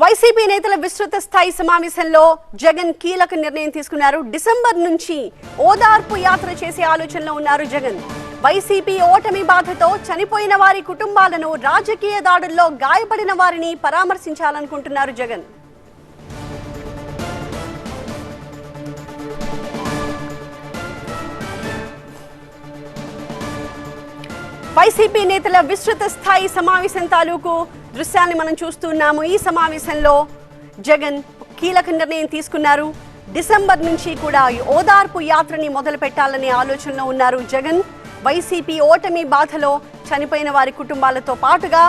YCP నేతల విస్తృత స్థాయి సమావేశంలో జగన్ కీలక నిర్ణయం తీసుకున్నారు. డిసెంబర్ నుంచి ఓదార్పు యాత్ర చేసే ఆలోచనలో ఉన్నారు జగన్. వైసీపీ ఓటమి బాధతో చనిపోయిన వారి కుటుంబాలను రాజకీయ దాడుల్లో గాయపడిన వారిని పరామర్శించాలనుకుంటున్నారు జగన్. వైసీపీ నేతల విస్తృత స్థాయి సమావేశం తాలూకు దృశ్యాన్ని మనం చూస్తున్నాము. ఈ సమావేశంలో జగన్ కీలక నిర్ణయం తీసుకున్నారు. డిసెంబర్ నుంచి కూడా ఈ ఓదార్పు యాత్రని మొదలు పెట్టాలనే ఆలోచనలో ఉన్నారు జగన్. వైసీపీ ఓటమి బాధలో చనిపోయిన వారి కుటుంబాలతో పాటుగా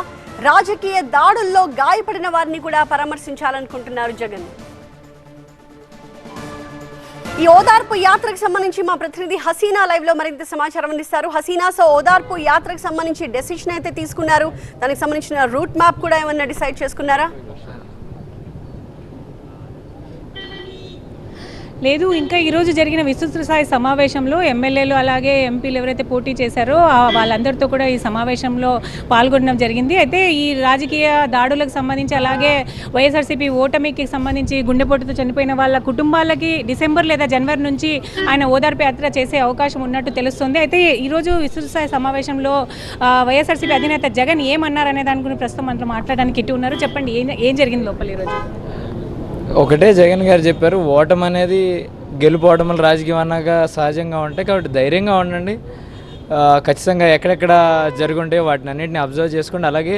రాజకీయ దాడుల్లో గాయపడిన వారిని కూడా పరామర్శించాలనుకుంటున్నారు జగన్. ఈ ఓదార్పు యాత్రకు సంబంధించి మా ప్రతినిధి హసీనా లైవ్లో మరింత సమాచారం అందిస్తారు. హసీనా సో ఓదార్పు యాత్రకు సంబంధించి డెసిషన్ అయితే తీసుకున్నారు. దానికి సంబంధించిన రూట్ మ్యాప్ కూడా ఏమన్నా డిసైడ్ చేసుకున్నారా? లేదు ఇంకా ఈరోజు జరిగిన విస్తృత స్థాయి సమావేశంలో ఎమ్మెల్యేలు అలాగే ఎంపీలు ఎవరైతే పోటీ చేశారో వాళ్ళందరితో కూడా ఈ సమావేశంలో పాల్గొనడం జరిగింది. అయితే ఈ రాజకీయ దాడులకు సంబంధించి అలాగే వైఎస్ఆర్సీపీ ఓటమికి సంబంధించి గుండెపోటుతో చనిపోయిన వాళ్ళ కుటుంబాలకి డిసెంబర్ లేదా జనవరి నుంచి ఆయన ఓదార్పు యాత్ర చేసే అవకాశం ఉన్నట్టు తెలుస్తుంది. అయితే ఈరోజు విస్తృత స్థాయి సమావేశంలో వైఎస్ఆర్సీపీ అధినేత జగన్ ఏమన్నారనే దాని గురించి ప్రస్తుతం మనతో మాట్లాడడానికి ఇటు ఉన్నారు. చెప్పండి ఏం ఏం జరిగింది లోపల ఈరోజు ఒకటే జగన్ గారు చెప్పారు ఓటమి అనేది గెలుపు ఓటములు రాజకీయం అన్నాక సహజంగా ఉంటాయి కాబట్టి ధైర్యంగా ఉండండి. ఖచ్చితంగా ఎక్కడెక్కడ జరుగుంటే వాటిని అన్నింటిని అబ్జర్వ్ చేసుకోండి అలాగే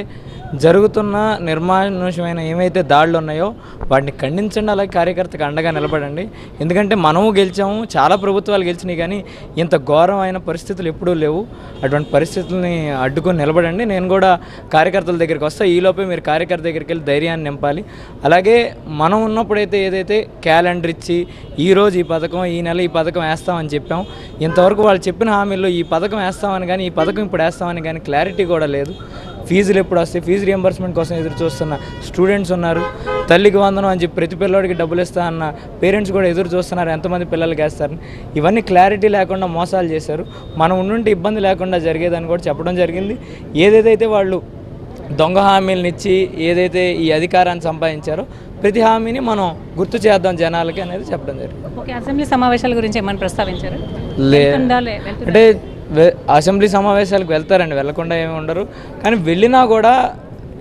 జరుగుతున్న నిర్మానుషమైన ఏమైతే దాడులు ఉన్నాయో వాటిని ఖండించండి అలాగే కార్యకర్తకు అండగా నిలబడండి. ఎందుకంటే మనము గెలిచాము చాలా ప్రభుత్వాలు గెలిచినాయి కానీ ఇంత ఘోరమైన పరిస్థితులు ఎప్పుడూ లేవు. అటువంటి పరిస్థితుల్ని అడ్డుకొని నిలబడండి. నేను కూడా కార్యకర్తల దగ్గరికి వస్తా. ఈలోపే మీరు కార్యకర్త దగ్గరికి వెళ్ళి ధైర్యాన్ని నింపాలి. అలాగే మనం ఉన్నప్పుడైతే ఏదైతే క్యాలెండర్ ఇచ్చి ఈ రోజు ఈ పథకం ఈ నెల ఈ పథకం వేస్తామని చెప్పాం ఇంతవరకు వాళ్ళు చెప్పిన హామీల్లో ఈ పథకం వేస్తామని కానీ ఈ పథకం ఇప్పుడు వేస్తామని కానీ క్లారిటీ కూడా లేదు. ఫీజులు ఎప్పుడు వస్తాయి? ఫీజు రియంబర్స్మెంట్ కోసం ఎదురు చూస్తున్న స్టూడెంట్స్ ఉన్నారు. తల్లికి వందనం అని చెప్పి ప్రతి పిల్లడికి డబ్బులు ఇస్తా అన్న పేరెంట్స్ కూడా ఎదురు చూస్తున్నారు. ఎంతమంది పిల్లలకి వేస్తారని ఇవన్నీ క్లారిటీ లేకుండా మోసాలు చేశారు. మనం ఉండుంటే ఇబ్బంది లేకుండా జరిగేదని కూడా చెప్పడం జరిగింది. ఏదేదైతే వాళ్ళు దొంగ హామీలను ఇచ్చి ఏదైతే ఈ అధికారాన్ని సంపాదించారో ప్రతి హామీని మనం గుర్తు చేద్దాం జనాలకి అనేది చెప్పడం జరిగింది. అసెంబ్లీ సమావేశాల గురించి ఏమైనా ప్రస్తావించారు? అంటే అసెంబ్లీ సమావేశాలకు వెళ్తారండి వెళ్ళకుండా ఏమి ఉండరు. కానీ వెళ్ళినా కూడా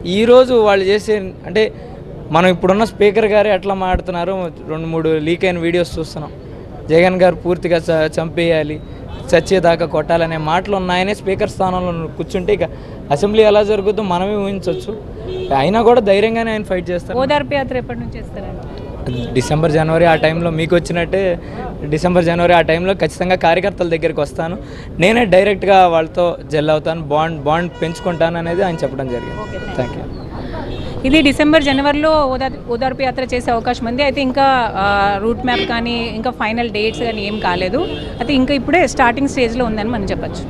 ఈరోజు వాళ్ళు చేసే అంటే మనం ఇప్పుడున్న స్పీకర్ గారే ఎట్లా మాడుతున్నారు రెండు మూడు లీక్ అయిన వీడియోస్ చూస్తున్నాం. జగన్ గారు పూర్తిగా చ- చంపేయాలి చచ్చేదాకా కొట్టాలనే మాటలు ఉన్నాయనే స్పీకర్ స్థానంలో కూర్చుంటే ఇక అసెంబ్లీ ఎలా జరుగుతుందో మనమే ఊహించవచ్చు అయినా కూడా ధైర్యంగానే ఆయన ఫైట్ చేస్తారు. ఓదార్పు యాత్ర ఎప్పటి నుంచి చేస్తారండి? డిసెంబర్ జనవరి ఆ టైంలో మీకు వచ్చినట్టే డిసెంబర్ జనవరి ఆ టైంలో ఖచ్చితంగా కార్యకర్తల దగ్గరికి వస్తాను. నేనే డైరెక్ట్గా వాళ్ళతో జెల్ అవుతాను బాండ్ బాండ్ పెంచుకుంటాను అనేది ఆయన చెప్పడం జరిగింది. థ్యాంక్ యూ ఇది డిసెంబర్ జనవరిలో ఓదార్ ఓదార్పు యాత్ర చేసే అవకాశం ఉంది. అయితే ఇంకా రూట్ మ్యాప్ కానీ ఇంకా ఫైనల్ డేట్స్ కానీ ఏం కాలేదు. అయితే ఇంకా ఇప్పుడే స్టార్టింగ్ స్టేజ్లో ఉందని మనం చెప్పొచ్చు.